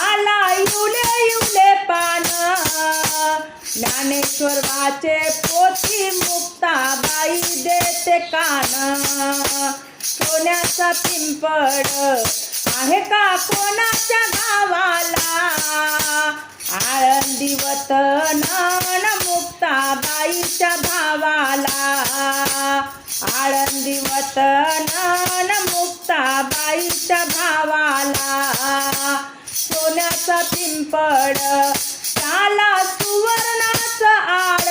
झाला इवले इवले पान. ज्ञानेश्वर वाचे पोथी मुक्ताबाई देते कान. सोन्याचा पिंपड आहे का कोणाच्या गावाला? आळंदी वतन मुक्ताबाईच्या भावाला. आळंदी वतन मुक्ताबाईच्या भावाला. पड. त्याला सुवर्णाच आड.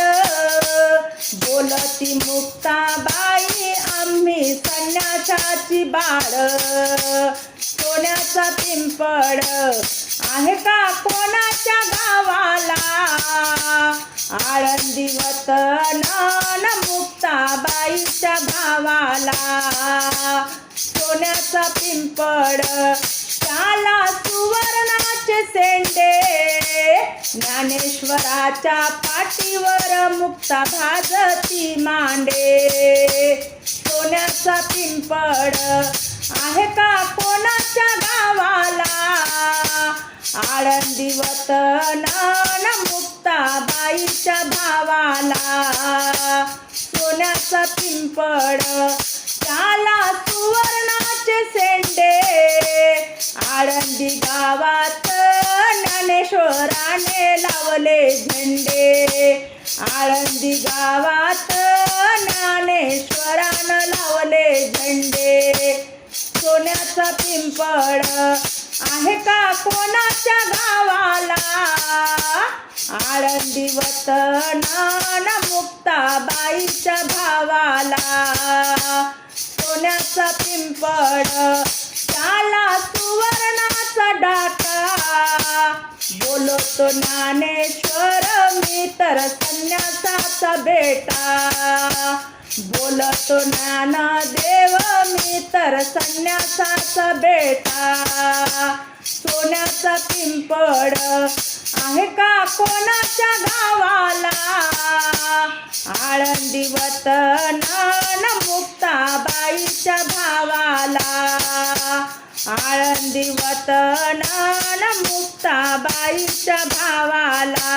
बोलती मुक्ताबाई आम्ही संन्यासाची बाळ. सोन्याचा पिंपळ आहे का कोणाच्या गावाला? आळंदी वतन न मुक्ताबाईच्या भावाला सोन्याचा पिंपळ त्याला सुवर्णाचे सेंडे ज्ञानेश्वराच्या पाठीवर मुक्ता भाजती मांडे. सोन्याचा पिंपळ आहे का कोणाच्या गावाला? आळंदी वतन मुक्ताबाईच्या भावाला. सोन्याचा पिंपळ त्याला सुवर्णाचे सेंडे. आळंदी गावात गाणे लावले झेंडे. आळंदी गावात ज्ञानेश्वरान लावले झेंडे. सोन्याचा पिंपळ आहे का कोणाच्या गावाला? आळंदी वतन न मुक्ताबाईच्या भावाला. सोन्याचा पिंपळ आला सुवर्णाचा डाका. बोलतो ज्ञानेश्वर मी तर संन्यासाचा बेटा. बोलतो ज्ञान देव मी तर संन्यासाचा बेटा. सोन्याचा पिंपड आहे का कोणाच्या गावाला? आळंदी वतन न मुक्ताबाईच्या भावाला. आळंदी वतन मुक्ताबाईच्या भावाला.